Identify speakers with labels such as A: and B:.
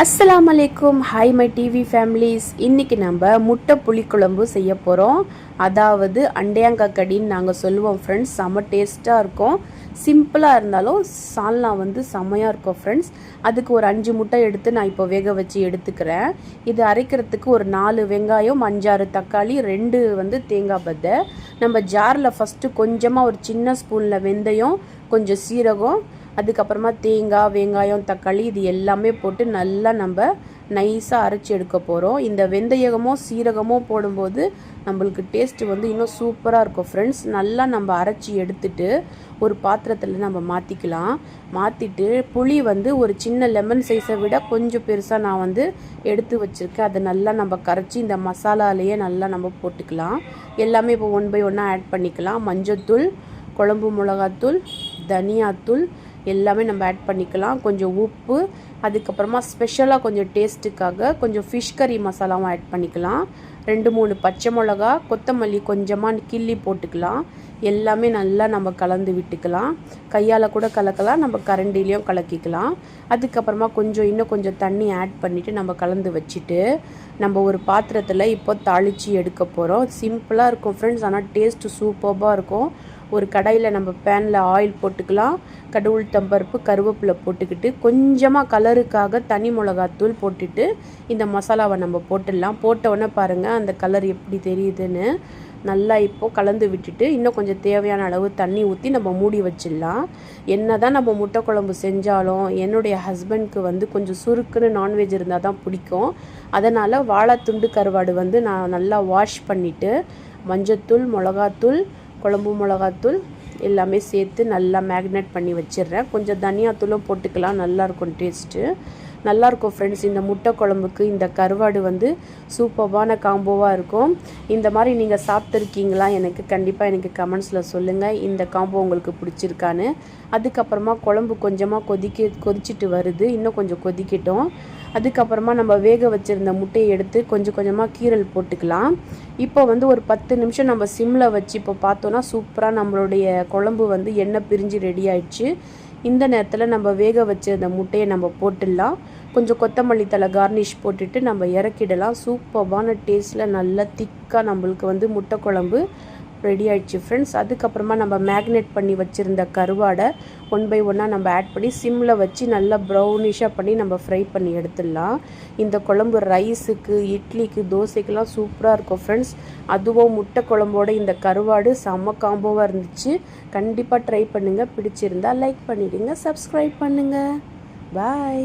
A: அஸ்லாம் அலைக்கும் hi my TV families இன்றைக்கி நம்ம முட்டை புளிக்குழம்பு செய்ய போகிறோம் அதாவது அண்டையாங்கக்கடின்னு நாங்கள் சொல்லுவோம் ஃப்ரெண்ட்ஸ் செம்ம டேஸ்ட்டாக இருக்கும். சிம்பிளாக இருந்தாலும் சால்னா வந்து செம்மையாக இருக்கும் ஃப்ரெண்ட்ஸ் அதுக்கு ஒரு அஞ்சு முட்டை எடுத்து நான் இப்போ வேக வச்சு எடுத்துக்கிறேன். இது அரைக்கிறதுக்கு ஒரு நாலு வெங்காயம் அஞ்சாறு தக்காளி ரெண்டு வந்து தேங்காய் பத்தை. நம்ம ஜாரில் ஃபஸ்ட்டு கொஞ்சமாக ஒரு சின்ன ஸ்பூனில் வெந்தயம் கொஞ்சம் சீரகம் அதுக்கப்புறமா தேங்காய் வெங்காயம் தக்காளி இது எல்லாமே போட்டு நல்லா நம்ம நைஸாக அரைச்சி எடுக்க போகிறோம் இந்த வெந்தயமோ சீரகமோ போடும்போது நம்மளுக்கு டேஸ்ட்டு வந்து இன்னும் சூப்பராக இருக்கும் ஃப்ரெண்ட்ஸ் நல்லா நம்ம அரைச்சி எடுத்துட்டு ஒரு பாத்திரத்தில் நம்ம மாற்றிக்கலாம் மாற்றிட்டு புளி வந்து ஒரு சின்ன லெமன் சைஸை விட கொஞ்சம் பெருசாக நான் வந்து எடுத்து வச்சுருக்கேன். அதை நல்லா நம்ம கரைச்சி இந்த மசாலாலேயே நல்லா நம்ம போட்டுக்கலாம். எல்லாமே இப்போ ஒன் பை ஒன்னாக ஆட் பண்ணிக்கலாம். மஞ்சத்தூள் குழம்பு மிளகாத்தூள் தனியாத்தூள் எல்லாமே நம்ம ஆட் பண்ணிக்கலாம். கொஞ்சம் உப்பு அதுக்கப்புறமா ஸ்பெஷலாக கொஞ்சம் டேஸ்ட்டுக்காக கொஞ்சம் ஃபிஷ் கறி மசாலாவும் ஆட் பண்ணிக்கலாம். ரெண்டு மூணு பச்சை மிளகா கொத்தமல்லி கொஞ்சமாக கிள்ளி போட்டுக்கலாம். எல்லாமே நல்லா நம்ம கலந்து விட்டுக்கலாம். கையால் கூட கலக்கலாம் நம்ம கரண்டிலையும் கலக்கிக்கலாம். அதுக்கப்புறமா கொஞ்சம் இன்னும் கொஞ்சம் தண்ணி ஆட் பண்ணிவிட்டு நம்ம கலந்து வச்சுட்டு நம்ம ஒரு பாத்திரத்தில் இப்போ தாளித்து எடுக்க போகிறோம் சிம்பிளாக இருக்கும் ஃப்ரெண்ட்ஸ் ஆனால் டேஸ்ட்டு சூப்பராக இருக்கும். ஒரு கடாயில் நம்ம பேனில் ஆயில் போட்டுக்கலாம். கடவுள் தம்பருப்பு கருவேப்பிலை போட்டுக்கிட்டு கொஞ்சமாக கலருக்காக தனி மிளகாத்தூள் போட்டுட்டு இந்த மசாலாவை நம்ம போட்டுடலாம். போட்டவுடனே பாருங்கள் அந்த கலர் எப்படி தெரியுதுன்னு. நல்லா இப்போது கலந்து விட்டுட்டு இன்னும் கொஞ்சம் தேவையான அளவு தண்ணி ஊற்றி நம்ம மூடி வச்சிடலாம். என்ன தான் நம்ம முட்டை குழம்பு செஞ்சாலும் என்னுடைய ஹஸ்பண்ட்க்கு வந்து கொஞ்சம் சுருக்குன்னு நான்வெஜ் இருந்தால் தான் பிடிக்கும். அதனால் வாழைத்துண்டு கருவாடு வந்து நான் நல்லா வாஷ் பண்ணிவிட்டு மஞ்சத்தூள் மிளகாத்தூள் குழம்பு மிளகாத்தூள் எல்லாமே சேர்த்து நல்லா மேக்னேட் பண்ணி வச்சிடுறேன். கொஞ்சம் தனியாத்தூளும் போட்டுக்கலாம். நல்லாயிருக்கும் டேஸ்ட்டு நல்லாயிருக்கும் ஃப்ரெண்ட்ஸ் இந்த முட்டை குழம்புக்கு இந்த கருவாடு வந்து சூப்பர்பான காம்போவாக இருக்கும். இந்த மாதிரி நீங்கள் சாப்பிட்ருக்கீங்களா எனக்கு கண்டிப்பாக எனக்கு கமெண்ட்ஸில் சொல்லுங்கள் இந்த காம்போ உங்களுக்கு பிடிச்சிருக்கான்னு. அதுக்கப்புறமா குழம்பு கொஞ்சமாக கொதிக்க கொதிச்சிட்டு வருது. இன்னும் கொஞ்சம் கொதிக்கட்டும். அதுக்கப்புறமா நம்ம வேக வச்சுருந்த முட்டையை எடுத்து கொஞ்சம் கொஞ்சமாக கீரல் போட்டுக்கலாம். இப்போ வந்து ஒரு பத்து நிமிஷம் நம்ம சிம்மில் வச்சு இப்போ பார்த்தோன்னா சூப்பராக நம்மளுடைய குழம்பு வந்து எண்ணெய் பிரிஞ்சு ரெடி ஆயிடுச்சு. இந்த நேரத்தில் நம்ம வேக வச்சிருந்த முட்டையை நம்ம போட்டுடலாம். கொஞ்சம் கொத்தமல்லி தலை கார்னிஷ் போட்டுட்டு நம்ம இறக்கிடலாம். சூப்பர்பான டேஸ்ட்டில் நல்லா திக்காக நம்மளுக்கு வந்து முட்டை குழம்பு ரெடி ஆயிடுச்சு ஃப்ரெண்ட்ஸ் அதுக்கப்புறமா நம்ம மேக்னேட் பண்ணி வச்சுருந்த கருவாடை ஒன் பை ஒன்னாக நம்ம ஆட் பண்ணி சிம்மில் வச்சு நல்லா ப்ரௌனிஷாக பண்ணி நம்ம ஃப்ரை பண்ணி எடுத்துடலாம். இந்த குழம்பு ரைஸுக்கு இட்லிக்கு தோசைக்கெலாம் சூப்பராக இருக்கும் ஃப்ரெண்ட்ஸ் அதுவும் முட்டை குழம்போட இந்த கருவாடு செம்ம காம்போவாக இருந்துச்சு. கண்டிப்பாக ட்ரை பண்ணுங்கள் பிடிச்சிருந்தா லைக் பண்ணிவிடுங்க சப்ஸ்கிரைப் பண்ணுங்கள் பாய்